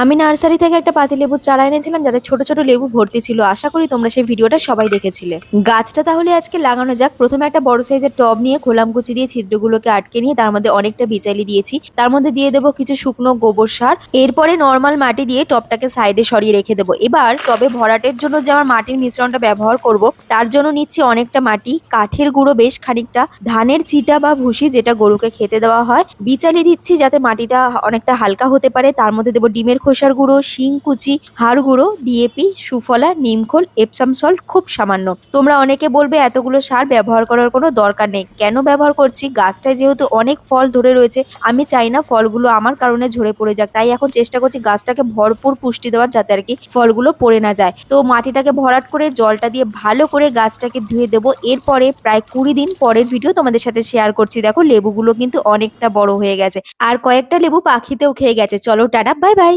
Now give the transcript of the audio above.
আমি নার্সারি থেকে একটা পাতি লেবুর চারা এনেছিলাম, যাতে ছোট ছোট লেবু ভর্তি ছিল। আশা করি তোমরা সেই ভিডিওটা সবাই দেখেছিলে। গাছটা তাহলে আজকে লাগানো যাক। প্রথমে একটা বড় সাইজের টব নিয়ে খোলাম কুচি দিয়ে ছিদ্রগুলোকে আটকে নিয়ে তার মধ্যে অনেকটা বিচালি দিয়েছি। তার মধ্যে দিয়ে দেবো কিছু শুকনো গোবর সার। এরপরে নর্মাল মাটি দিয়ে টবটাকে সাইডে সরিয়ে রেখে দেবো। এবার টবে ভরাটের জন্য যে আমার মাটির মিশ্রণটা ব্যবহার করব, তার জন্য নিচ্ছি অনেকটা মাটি। কাঠের গুঁড়ো বেশ খানিকটা। ধানের চিটা বা ভুসি যেটা গরুকে খেতে দেওয়া হয়। বিচালি দিচ্ছি যাতে মাটিটা অনেকটা হালকা হতে পারে। তার মধ্যে দেবো ডিমের খোসার গুঁড়ো, শিং, কুচি, হাড় গুঁড়ো ডিএপি সুফলা নিমখোল এপসাম সল্ট খুব সামান্য। তোমরা অনেকে বলবে এতগুলো সার ব্যবহার করার কোনো দরকার নেই। কেন ব্যবহার করছি? গাছটায় যেহেতু অনেক ফল ধরে রয়েছে, আমি চাই না ফলগুলো আমার কারণে ঝরে পড়ে যাক। তাই এখন চেষ্টা করছি গাছটাকে ভরপুর পুষ্টি দেওয়ার যাতে আর কি ফলগুলো পড়ে না যায়। তো মাটিটাকে ভরাট করে, জলটা দিয়ে ভালো করে গাছটাকে ধুয়ে দেবো। এরপরে প্রায় কুড়ি দিন পরের ভিডিও তোমাদের সাথে শেয়ার করছি। দেখো, লেবুগুলো কিন্তু অনেকটা বড় হয়ে গেছে। আর কয়েকটা লেবু পাখিতেও খেয়ে গেছে। চলো, টাটা বাই বাই